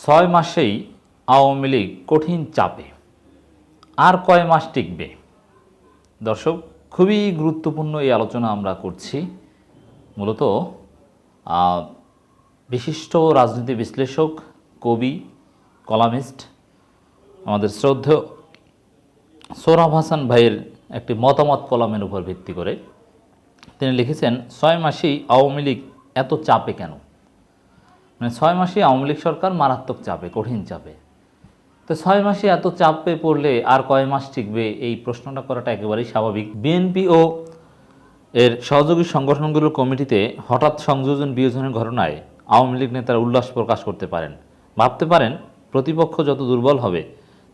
ছয় মাসেই আওয়ামী লীগ কঠিন চাপে। আর কয় মাস টিকবে? দর্শক, খুবই গুরুত্বপূর্ণ এই আলোচনা আমরা করছি। মূলত বিশিষ্ট রাজনীতি বিশ্লেষক, কবি, কলামিস্ট, আমাদের শ্রদ্ধেয় সোহরাব হাসান ভাইয়ের একটি মতামত কলামের উপর ভিত্তি করে। তিনি লিখেছেন, ছয় মাসেই আওয়ামী লীগ এত চাপে কেন? মানে ছয় মাসে আওয়ামী লীগ সরকার মারাত্মক চাপে, কঠিন চাপে। তো ছয় মাসে এত চাপে পড়লে আর কয় মাস টিকবে? এই প্রশ্নটা করাটা একেবারেই স্বাভাবিক। বিএনপি ও এর সহযোগী সংগঠনগুলোর কমিটিতে হঠাৎ সংযোজন বিয়োজনের ঘটনায় আওয়ামী লীগ নেতারা উল্লাস প্রকাশ করতে পারেন। ভাবতে পারেন, প্রতিপক্ষ যত দুর্বল হবে,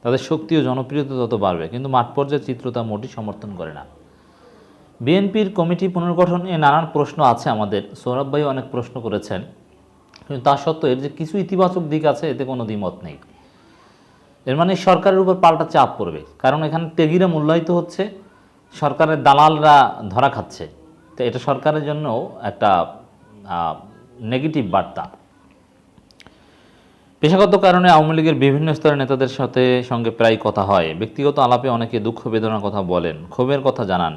তাদের শক্তি ও জনপ্রিয়তা তত বাড়বে, কিন্তু মাঠ পর্যায়ের চিত্র তা মোটেই সমর্থন করে না। বিএনপির কমিটি পুনর্গঠন নিয়ে নানান প্রশ্ন আছে আমাদের। সৌরভ ভাই অনেক প্রশ্ন করেছেন। তা সত্ত্বেও এর যে কিছু ইতিবাচক দিক আছে, এতে কোনো দ্বিমত নেই। এর মানে সরকারের উপর পাল্টা চাপ পড়বে। কারণ এখানে তেগিরা মূল্যায়িত হচ্ছে, সরকারের দালালরা ধরা খাচ্ছে। তো এটা সরকারের জন্য একটা নেগেটিভ বার্তা। পেশাগত কারণে আওয়ামী লীগের বিভিন্ন স্তরের নেতাদের সাথে সঙ্গে প্রায় কথা হয়। ব্যক্তিগত আলাপে অনেকে দুঃখ বেদনার কথা বলেন, ক্ষোভের কথা জানান।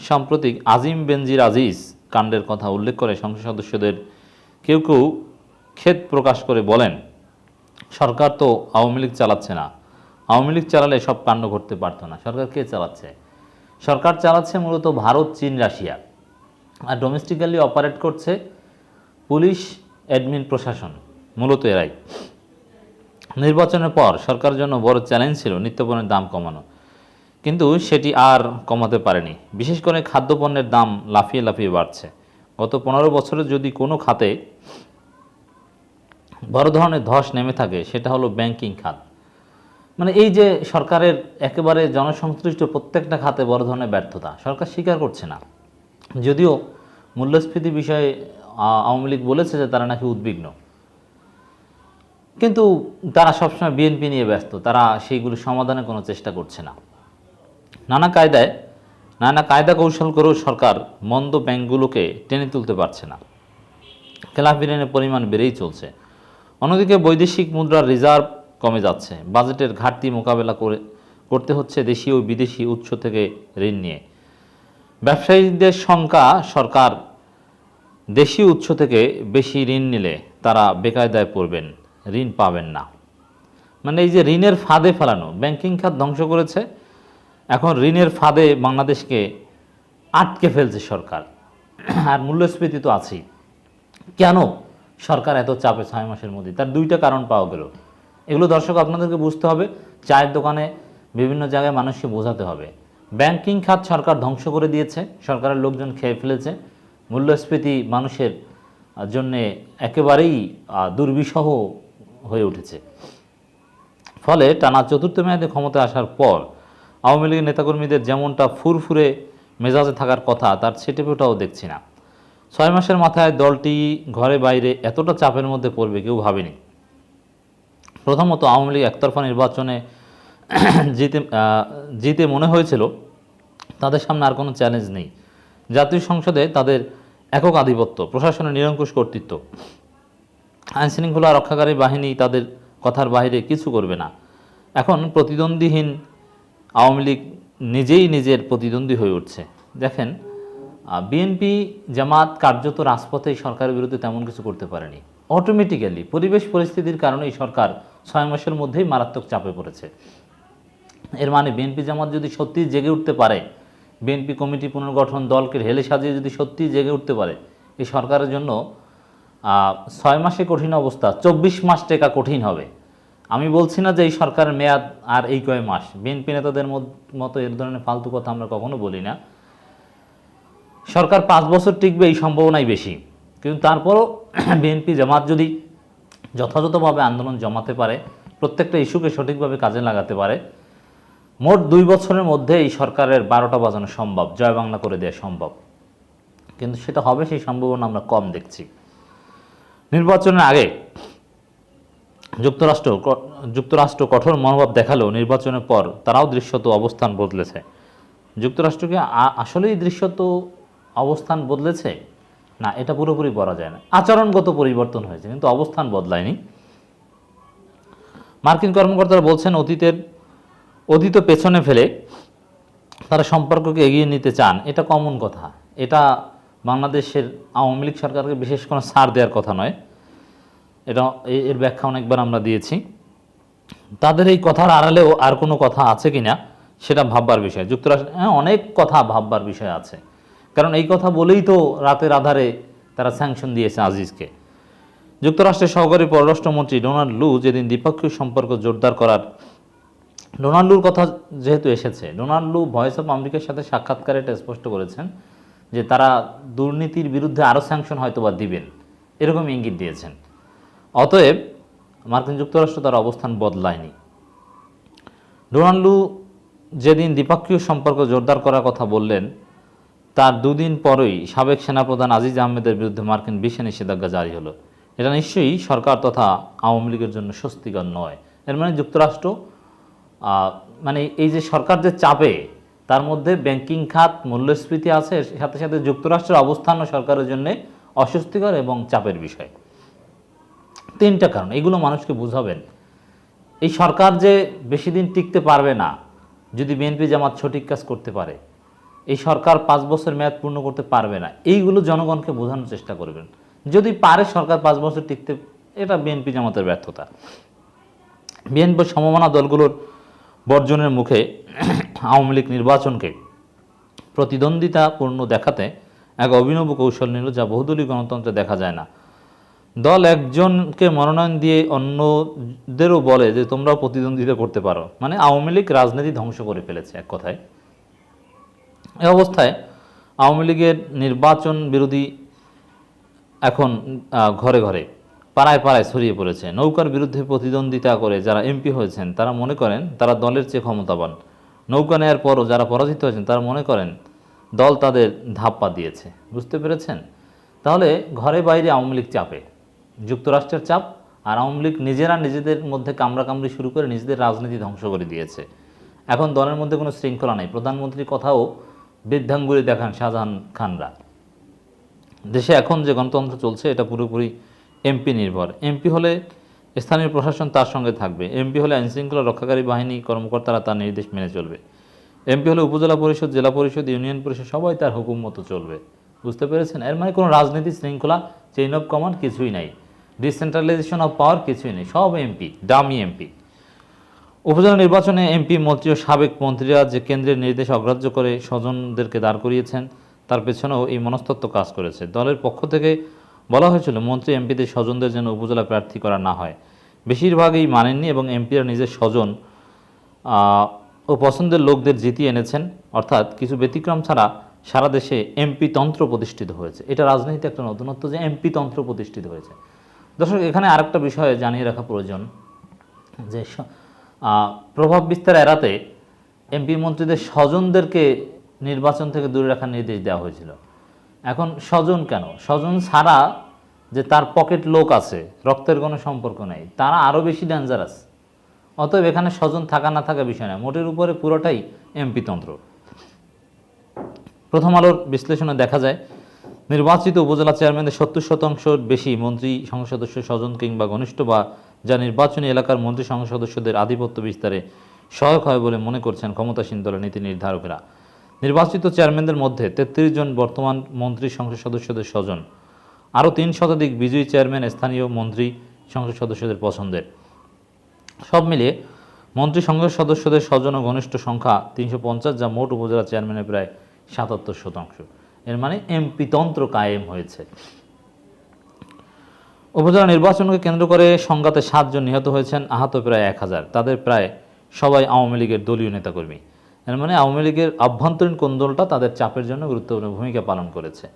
সাম্প্রতিক আজিম বেনজির আজিজ কাণ্ডের কথা উল্লেখ করে সংসদ সদস্যদের কেউ কেউ ক্ষেত প্রকাশ করে বলেন, সরকার তো আওয়ামী লীগ চালাচ্ছে না। আওয়ামী লীগ চালালে সব কাণ্ড ঘটতে পারতো না। সরকার কে চালাচ্ছে? সরকার চালাচ্ছে মূলত ভারত, চীন, রাশিয়া। আর ডোমেস্টিক্যালি অপারেট করছে পুলিশ অ্যাডমিন প্রশাসন, মূলত এরাই। নির্বাচনের পর সরকারের জন্য বড় চ্যালেঞ্জ ছিল নিত্যপণ্যের দাম কমানো। কিন্তু সেটি আর কমাতে পারেনি। বিশেষ করে খাদ্যপণ্যের দাম লাফিয়ে লাফিয়ে বাড়ছে। গত পনেরো বছরে যদি কোনো খাতে বড় ধরনের ধস নেমে থাকে, সেটা হলো ব্যাংকিং খাত। মানে এই যে সরকারের একেবারে জনসংশ্লিষ্ট প্রত্যেকটা খাতে বড় ধরনের ব্যর্থতা, সরকার স্বীকার করছে না। যদিও মূল্যস্ফীতি বিষয়ে আওয়ামী লীগ বলেছে যে তারা নাকি উদ্বিগ্ন। কিন্তু তারা সবসময় বিএনপি নিয়ে ব্যস্ত, তারা সেইগুলি সমাধানে কোনো চেষ্টা করছে না। নানা কায়দায়, নানা কায়দা কৌশল করেও সরকার মন্দ ব্যাংকগুলোকে টেনে তুলতে পারছে না। খেলাফি ঋণের পরিমাণ বেড়েই চলছে। অন্যদিকে বৈদেশিক মুদ্রার রিজার্ভ কমে যাচ্ছে। বাজেটের ঘাটতি মোকাবেলা করে করতে হচ্ছে দেশীয় ও বিদেশি উৎস থেকে ঋণ নিয়ে। ব্যবসায়ীদের সংখ্যা সরকার দেশীয় উৎস থেকে বেশি ঋণ নিলে তারা বেকায়দায় পড়বেন, ঋণ পাবেন না। মানে এই যে ঋণের ফাঁদে ফেলানো, ব্যাংকিং খাত ধ্বংস করেছে, এখন ঋণের ফাঁদে বাংলাদেশকে আটকে ফেলছে সরকার। আর মূল্যস্ফীতি তো আছেই। কেন সরকার এত চাপে ছয় মাসের মধ্যে। তার দুইটা কারণ পাওয়া গেল। এগুলো দর্শক আপনাদেরকে বুঝতে হবে, চায়ের দোকানে বিভিন্ন জায়গায় মানুষকে বোঝাতে হবে। ব্যাংকিং খাত সরকার ধ্বংস করে দিয়েছে, সরকারের লোকজন খেয়ে ফেলেছে। মূল্যস্ফীতি মানুষের জন্যে একেবারেই দুর্বিষহ হয়ে উঠেছে। ফলে টানা চতুর্থ মেয়াদে ক্ষমতা আসার পর আওয়ামী লীগের নেতাকর্মীদের যেমনটা ফুরফুরে মেজাজে থাকার কথা, তার ছেটেপেটাও দেখছি না। ছয় মাসের মাথায় দলটি ঘরে বাইরে এতটা চাপের মধ্যে পড়বে কেউ ভাবেনি। প্রথমত আওয়ামী লীগ একতরফা নির্বাচনে জিতে জিতে মনে হয়েছিল, তাদের সামনে আর কোনো চ্যালেঞ্জ নেই। জাতীয় সংসদে তাদের একক আধিপত্য, প্রশাসনের নিরঙ্কুশ কর্তৃত্ব। আইনশৃঙ্খলা রক্ষাকারী বাহিনী তাদের কথার বাইরে কিছু করবে না। এখন প্রতিদ্বন্দ্বীহীন আওয়ামী লীগ নিজেই নিজের প্রতিদ্বন্দ্বী হয়ে উঠছে। দেখেন বিএনপি জামাত কার্যত রাজপথে সরকারের বিরুদ্ধে তেমন কিছু করতে পারেনি। অটোমেটিক্যালি পরিবেশ পরিস্থিতির কারণে এই সরকার ছয় মাসের মধ্যেই মারাত্মক চাপে পড়েছে। এর মানে বিএনপি জামাত যদি সত্যি জেগে উঠতে পারে বিএনপি কমিটি পুনর্গঠন দলকে ঢেলে সাজিয়ে যদি সত্যি জেগে উঠতে পারে, এই সরকারের জন্য ছয় মাসে কঠিন অবস্থা, চব্বিশ মাস টেকা কঠিন হবে। আমি বলছি না যে এই সরকারের মেয়াদ আর এই কয় মাস। বিএনপি নেতাদের মতো এর ধরনের ফালতু কথা আমরা কখনো বলি না। সরকার পাঁচ বছর টিকবে এই সম্ভাবনাই বেশি। কিন্তু তারপরও বিএনপি জামাত যদি যথাযথভাবে আন্দোলন জমাতে পারে, প্রত্যেকটা ইস্যুকে সঠিকভাবে কাজে লাগাতে পারে, মোট দুই বছরের মধ্যে এই সরকারের বারোটা বাজানো সম্ভব, জয় বাংলা করে দেওয়া সম্ভব। কিন্তু সেটা হবে, সেই সম্ভাবনা আমরা কম দেখছি। নির্বাচনের আগে যুক্তরাষ্ট্র যুক্তরাষ্ট্র কঠোর মনোভাব দেখালেও নির্বাচনের পর তারাও দৃশ্যত অবস্থান বদলেছে। যুক্তরাষ্ট্রকে আসলেই দৃশ্যত অবস্থান বদলেছে? না, এটা পুরোপুরি বলা যায় না। আচরণগত পরিবর্তন হয়েছে, কিন্তু অবস্থান বদলায়নি। মার্কিন কর্মকর্তারা বলছেন, অতীতের অতীত পেছনে ফেলে তারা সম্পর্ককে এগিয়ে নিতে চান। এটা কমন কথা। এটা বাংলাদেশের আওয়ামী লীগ সরকারকে বিশেষ কোনো ছাড় দেওয়ার কথা নয়। এটা এর ব্যাখ্যা অনেকবার আমরা দিয়েছি। তাদের এই কথার আড়ালেও আর কোনো কথা আছে কিনা, সেটা ভাববার বিষয়। যুক্তরাষ্ট্র হ্যাঁ অনেক কথা ভাববার বিষয় আছে। কারণ এই কথা বলেই তো রাতের আধারে তারা স্যাংশন দিয়েছে আজিজকে। যুক্তরাষ্ট্রের সহকারী পররাষ্ট্রমন্ত্রী ডোনাল্ড লু যেদিন দ্বিপক্ষীয় সম্পর্ক জোরদার করার, ডোনাল্ড লুর কথা যেহেতু এসেছে, ডোনাল্ড লু ভয়েস অফ আমেরিকার সাথে সাক্ষাৎকারে এটা স্পষ্ট করেছেন যে তারা দুর্নীতির বিরুদ্ধে আরও স্যাংশন হয়তো বা দিবেন। এরকম ইঙ্গিত দিয়েছেন। অতএব মার্কিন যুক্তরাষ্ট্র তার অবস্থান বদলায়নি। ডোনাল্ড লু যেদিন দ্বিপক্ষীয় সম্পর্ক জোরদার করার কথা বললেন তার দুদিন পরেই সাবেক সেনাপ্রধান আজিজ আহমেদের বিরুদ্ধে মার্কিন বিশে নিষেধাজ্ঞা জারি হলো। এটা নিশ্চয়ই সরকার তথা আওয়ামী লীগের জন্য স্বস্তিকর নয়। এর মানে যুক্তরাষ্ট্র মানে এই যে সরকার যে চাপে, তার মধ্যে ব্যাংকিং খাত, মূল্যস্ফীতি আছে সাথে সাথে যুক্তরাষ্ট্রের অবস্থানও সরকারের জন্য অস্বস্তিকর এবং চাপের বিষয়। তিনটা কারণ, এগুলো মানুষকে বুঝাবেন। এই সরকার যে বেশি দিন টিকতে পারবে না, যদি বিএনপি জামাত সঠিক কাজ করতে পারে এই সরকার পাঁচ বছর মেয়াদ পূর্ণ করতে পারবে না। এইগুলো জনগণকে বোঝানোর চেষ্টা করবেন। যদি পারে সরকার পাঁচ বছর টিকতে, এটা বিএনপি জামাতের ব্যর্থতা। বিএনপি সমমনা দলগুলোর বর্জনের মুখে আওয়ামী লীগ নির্বাচনকে প্রতিদ্বন্দ্বিতাপূর্ণ দেখাতে এক অভিনব কৌশল নিল যা বহুদলীয় গণতন্ত্রে দেখা যায় না। দল একজনকে মনোনয়ন দিয়ে অন্যদেরও বলে যে তোমরাও প্রতিদ্বন্দ্বিতা করতে পারো। মানে আওয়ামী লীগ রাজনীতি ধ্বংস করে ফেলেছে এক কথায়। এই অবস্থায় আওয়ামী লীগের নির্বাচন বিরোধী এখন ঘরে ঘরে, পাড়ায় পাড়ায় ছড়িয়ে পড়েছে। নৌকার বিরুদ্ধে প্রতিদ্বন্দ্বিতা করে যারা এমপি হয়েছেন, তারা মনে করেন তারা দলের চেয়ে ক্ষমতাবান। নৌকা নেয়ার পরও যারা পরাজিত হয়েছেন, তারা মনে করেন দল তাদের ধাপ্পা দিয়েছে। বুঝতে পেরেছেন? তাহলে ঘরে বাইরে আওয়ামী লীগ চাপে। যুক্তরাষ্ট্রের চাপ আর আওয়ামী লীগ নিজেরা নিজেদের মধ্যে কামড়াকামড়ি শুরু করে নিজেদের রাজনীতি ধ্বংস করে দিয়েছে। এখন দলের মধ্যে কোনো শৃঙ্খলা নেই। প্রধানমন্ত্রীর কথাও বৃদ্ধাঙ্গুলি দেখান শাহজাহান খানরা। দেশে এখন যে গণতন্ত্র চলছে, এটা পুরোপুরি এমপি নির্ভর। এমপি হলে স্থানীয় প্রশাসন তার সঙ্গে থাকবে। এমপি হলে আইনশৃঙ্খলা রক্ষাকারী বাহিনী কর্মকর্তারা তার নির্দেশ মেনে চলবে। এমপি হলে উপজেলা পরিষদ, জেলা পরিষদ, ইউনিয়ন পরিষদ, সবাই তার হুকুম মতো চলবে। বুঝতে পেরেছেন? এর মানে কোনো রাজনীতি শৃঙ্খলা চেইন অফ কমান্ড কিছুই নাই। ডিসেন্ট্রালাইজেশন অফ পাওয়ার কিছুই নেই। সব এমপি ডামি এমপি। উপজেলা নির্বাচনে এমপি, মন্ত্রী ও সাবেক মন্ত্রীরা যে কেন্দ্রের নির্দেশ অগ্রাহ্য করে স্বজনদেরকে দাঁড় করিয়েছেন, তার পেছনেও এই মনস্তত্ব কাজ করেছে। দলের পক্ষ থেকে বলা হয়েছিল, মন্ত্রী, এমপিদের স্বজনদের যেন উপজেলা প্রার্থী করা না হয়। বেশিরভাগই মানেননি এবং এমপিরা নিজের স্বজন ও পছন্দের লোকদের জিতিয়ে এনেছেন। অর্থাৎ কিছু ব্যতিক্রম ছাড়া সারা দেশে এমপি তন্ত্র প্রতিষ্ঠিত হয়েছে। এটা রাজনীতিতে একটা নতুনত্ব যে এমপি তন্ত্র প্রতিষ্ঠিত হয়েছে। দর্শক, এখানে আরেকটা বিষয় জানিয়ে রাখা প্রয়োজন, যে প্রভাব বিস্তার এড়াতে এমপি মন্ত্রীদের স্বজনদেরকে নির্বাচন থেকে দূরে রাখার নির্দেশ দেওয়া হয়েছিল। এখন স্বজন কেন? স্বজন ছাড়া যে তার পকেট লোক আছে, রক্তের কোনো সম্পর্ক নেই, তারা আরও বেশি ডেঞ্জারাস অতএব এখানে স্বজন থাকা না থাকা বিষয় না মোটের উপরে পুরোটাই এমপি তন্ত্র। প্রথম আলোর বিশ্লেষণে দেখা যায়, নির্বাচিত উপজেলা চেয়ারম্যানদের সত্তর শতাংশ বেশি মন্ত্রী সংসদ সদস্য স্বজন কিংবা ঘনিষ্ঠ বা যা নির্বাচনী এলাকার মন্ত্রী সংসদ সদস্যদের আধিপত্য বিস্তারে সহায়ক হয় বলে মনে করছেন ক্ষমতাসীন দলের নীতি নির্ধারকেরা। নির্বাচিত চেয়ারম্যানদের মধ্যে তেত্রিশ জন বর্তমান মন্ত্রী সংসদ সদস্যদের স্বজন। আরও তিন শতাধিক বিজয়ী চেয়ারম্যান স্থানীয় মন্ত্রী সংসদ সদস্যদের পছন্দের। সব মিলিয়ে মন্ত্রী সংসদ সদস্যদের স্বজন ও ঘনিষ্ঠ সংখ্যা তিনশো পঞ্চাশ, যা মোট উপজেলা চেয়ারম্যানের প্রায় সাতাত্তর শতাংশ। এর মানে এমপি তন্ত্র কায়েম হয়েছে। উপজেলা নির্বাচনকে কেন্দ্র করে সংঘাতে সাতজন নিহত হয়েছেন, আহত প্রায় এক হাজার। তাদের প্রায় সবাই আওয়ামী লীগের দলীয় নেতাকর্মী। এর মানে আওয়ামী লীগের আভ্যন্তরীণ কোন্দলটা তাদের চাপের জন্য গুরুত্বপূর্ণ ভূমিকা পালন করেছে।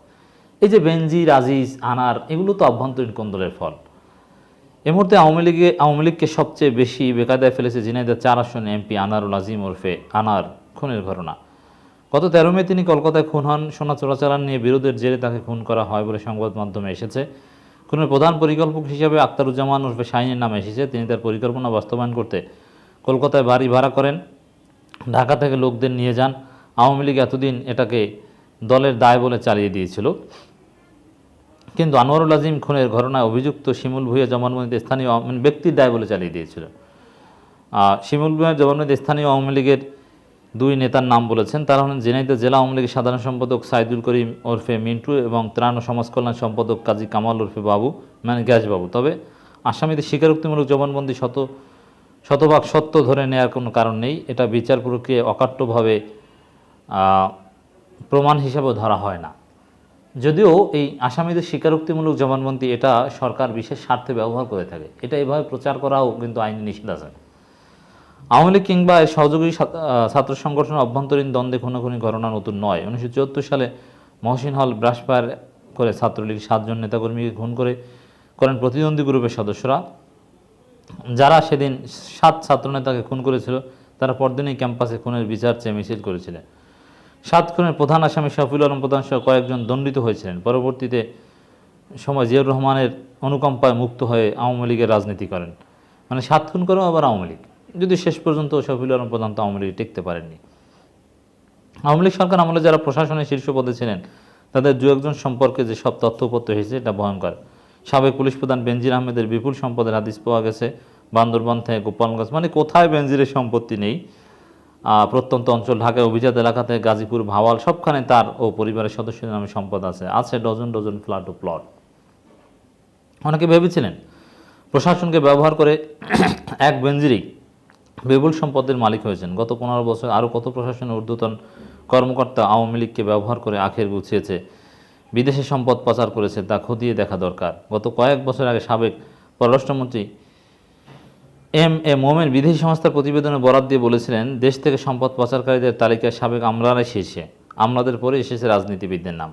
এই যে বেনজির আজিজ আনার, এগুলো তো আভ্যন্তরীণ কোন্দলের ফল? এই মুহূর্তে আওয়ামী লীগে, আওয়ামী লীগকে সবচেয়ে বেশি বেকায়দায় ফেলেছে ঝিনাইদহ চার আসনে এমপি আনারুল আজিম ওরফে আনার খুনের ঘটনা। গত তেরো মে তিনি কলকাতায় খুন হন। সোনা চোরাচালান নিয়ে বিরোধের জেরে তাকে খুন করা হয় বলে সংবাদ মাধ্যমে এসেছে। খুনের প্রধান পরিকল্পক হিসেবে আক্তারুজ্জামান ওরফে শাহিনের নাম এসেছে। তিনি তার পরিকল্পনা বাস্তবায়ন করতে কলকাতায় বাড়ি ভাড়া করেন। ঢাকা থেকে লোকদের নিয়ে যান। আওয়ামী লীগ এতদিন এটাকে দলের দায় বলে চালিয়ে দিয়েছিল। কিন্তু আনোয়ারুল আজিম খুনের ঘটনায় অভিযুক্ত শিমুল ভুইয়া জমানবন্দিতে স্থানীয় আওয়ামী ব্যক্তির দায় বলে চালিয়ে দিয়েছিল। শিমুল মিয়ার জবানবন্দি স্থানীয় আওয়ামী লীগের দুই নেতার নাম বলেছেন। তারা হলেন ঝিনাইদহ জেলা আওয়ামী লীগের সাধারণ সম্পাদক সাইদুল করিম ওরফে মিন্টু এবং ত্রাণ ও সমাজ কল্যাণ সম্পাদক কাজী কামাল ওরফে বাবু মানে গ্যাস বাবু তবে আসামিদের স্বীকারোক্তিমূলক জবানবন্দি শত, শতভাগ সত্য ধরে নেওয়ার কোনো কারণ নেই। এটা বিচার প্রক্রিয়ায় অকাট্যভাবে প্রমাণ হিসাবে ধরা হয় না। যদিও এই আসামিদের স্বীকারোক্তিমূলক জবানবন্দি এটা সরকার বিশেষ স্বার্থে ব্যবহার করে থাকে। এটা এভাবে প্রচার করাও কিন্তু আইনি নিষেধ আছে। আওয়ামী লীগ কিংবা সহযোগী ছাত্র- সংগঠনের অভ্যন্তরীণ দ্বন্দ্বে খুনোখুনি ঘটনা নতুন নয়। উনিশশো সালে মহসিন হল ব্রাশপার করে ছাত্রলীগ সাতজন নেতাকর্মীকে খুন করে করেন প্রতিদ্বন্দ্বী গ্রুপের সদস্যরা। যারা সেদিন সাত ছাত্রনেতাকে খুন করেছিল, তারা পরদিনই ক্যাম্পাসে খুনের বিচার চেয়ে মিছিল করেছিলেন। সাত খুনের প্রধান আসামি শফিউল আলম প্রধান সহ কয়েকজন দণ্ডিত হয়েছিলেন। পরবর্তীতে সময় জিয়াউর রহমানের অনুকম্পায় মুক্ত হয়ে আওয়ামী লীগের রাজনীতি করেন। মানে সাত খুন করেও আবার আওয়ামী লীগ। যদি শেষ পর্যন্ত শফিউল আলম প্রধান তো আওয়ামী লীগ টিকতে পারেননি। আওয়ামী লীগ সরকার আমলে যারা প্রশাসনের শীর্ষ পদে ছিলেন, তাদের দু একজন সম্পর্কে যে সব তথ্যপত্র এসেছে এটা ভয়ঙ্কর। সাবেক পুলিশ প্রধান বেনজির আহমেদের বিপুল সম্পদের হাদিস পাওয়া গেছে, বান্দরবান থেকে গোপালগঞ্জ মানে কোথায় বেনজিরের সম্পত্তি নেই? প্রত্যন্ত অঞ্চল, ঢাকার অভিজাত এলাকাতে গাজীপুর, ভাওয়াল, সবখানে তার ও পরিবারের সদস্যদের নামে সম্পদ আছে। আছে ডজন ডজন ফ্ল্যাট ও প্লট। অনেকে ভেবেছিলেন, প্রশাসনকে ব্যবহার করে এক বেঞ্জিরি বিপুল সম্পদের মালিক হয়েছেন। গত পনেরো বছর আরও কত প্রশাসনের ঊর্ধ্বতন কর্মকর্তা আওয়ামী লীগকে ব্যবহার করে আখের গুছিয়েছে, বিদেশে সম্পদ পাচার করেছে তা খতিয়ে দেখা দরকার। গত কয়েক বছর আগে সাবেক পররাষ্ট্রমন্ত্রী এম এ মোমেন বিদেশি সংস্থার প্রতিবেদনে বরাদ দিয়ে বলেছিলেন, দেশ থেকে সম্পদ পাচারকারীদের তালিকায় সাবেক আমলারাই শীর্ষে আমলাদের পরে এসেছে রাজনীতিবিদদের নাম।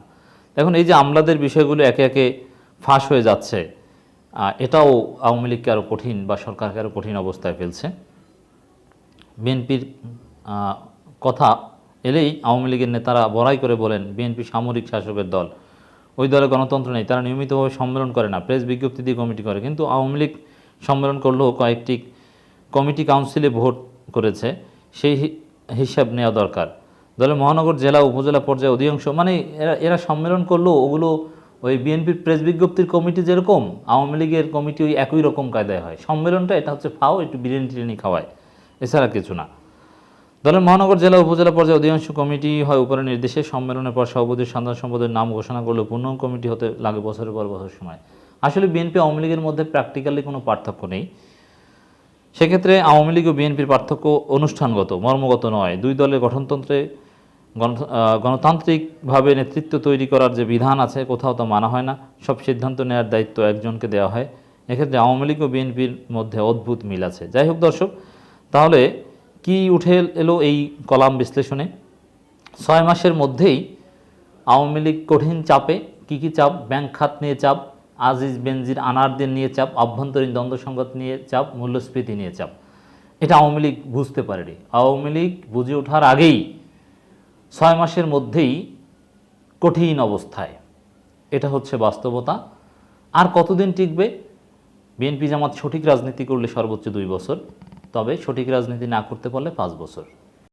এখন এই যে আমলাদের বিষয়গুলো একে একে ফাঁস হয়ে যাচ্ছে এটাও আওয়ামী লীগকে আরও কঠিন বা সরকারকে আরও কঠিন অবস্থায় ফেলছে। বিএনপির কথা এলেই আওয়ামী লীগের নেতারা বড়াই করে বলেন বিএনপি সামরিক শাসকের দল। ওই দলে গণতন্ত্র নেই, তারা নিয়মিতভাবে সম্মেলন করে না, প্রেস বিজ্ঞপ্তি দিয়ে কমিটি করে। কিন্তু আওয়ামী লীগ সম্মেলন করলেও কয়েকটি কমিটি কাউন্সিলে ভোট করেছে, সেই হিসাব নেওয়া দরকার। দলের মহানগর জেলা, উপজেলা পর্যায়ে অধিকাংশ মানে এরা এরা সম্মেলন করলেও ওগুলো ওই বিএনপির প্রেস বিজ্ঞপ্তির কমিটি যেরকম, আওয়ামী লীগের কমিটি ওই একই রকম কায়দায় হয়। সম্মেলনটা, এটা হচ্ছে ফাও, একটু বিরিয়ানি টিরিয়ানি খাওয়ায়। এছাড়া কিছু না। দলের মহানগর জেলা উপজেলা পর্যায়ে অধিকাংশ কমিটি হয় উপরের নির্দেশে সম্মেলনের পর সভাপতি সাধারণ সম্পাদকের নাম ঘোষণা করলে পূর্ণ কমিটি হতে লাগে বছরের পর বছর সময়। আসলে বিএনপি আওয়ামী লীগের মধ্যে প্র্যাকটিক্যালি কোনো পার্থক্য নেই। সেক্ষেত্রে আওয়ামী লীগ ও বিএনপির পার্থক্য অনুষ্ঠানগত, মর্মগত নয়। দুই দলের গঠনতন্ত্রে গণতান্ত্রিকভাবে নেতৃত্ব তৈরি করার যে বিধান আছে, কোথাও তো মানা হয় না। সব সিদ্ধান্ত নেওয়ার দায়িত্ব একজনকে দেওয়া হয়। এক্ষেত্রে আওয়ামী লীগ ও বিএনপির মধ্যে অদ্ভুত মিল আছে। যাই হোক দর্শক তাহলে কি উঠে এলো এই কলাম বিশ্লেষণে? ছয় মাসের মধ্যেই আওয়ামী লীগ কঠিন চাপে কি কি চাপ? ব্যাংক খাত নিয়ে চাপ, আজিজ বেনজির আনারদের নিয়ে চাপ, আভ্যন্তরীণ দ্বন্দ্ব সংঘাত নিয়ে চাপ, মূল্যস্ফীতি নিয়ে চাপ। এটা আওয়ামী লীগ বুঝতে পারেনি। আওয়ামী লীগ বুঝে ওঠার আগেই ছয় মাসের মধ্যেই কঠিন অবস্থায়। এটা হচ্ছে বাস্তবতা। আর কতদিন টিকবে? বিএনপি জামাত সঠিক রাজনীতি করলে সর্বোচ্চ দুই বছর। তবে সঠিক রাজনীতি না করতে পারলে পাঁচ বছর।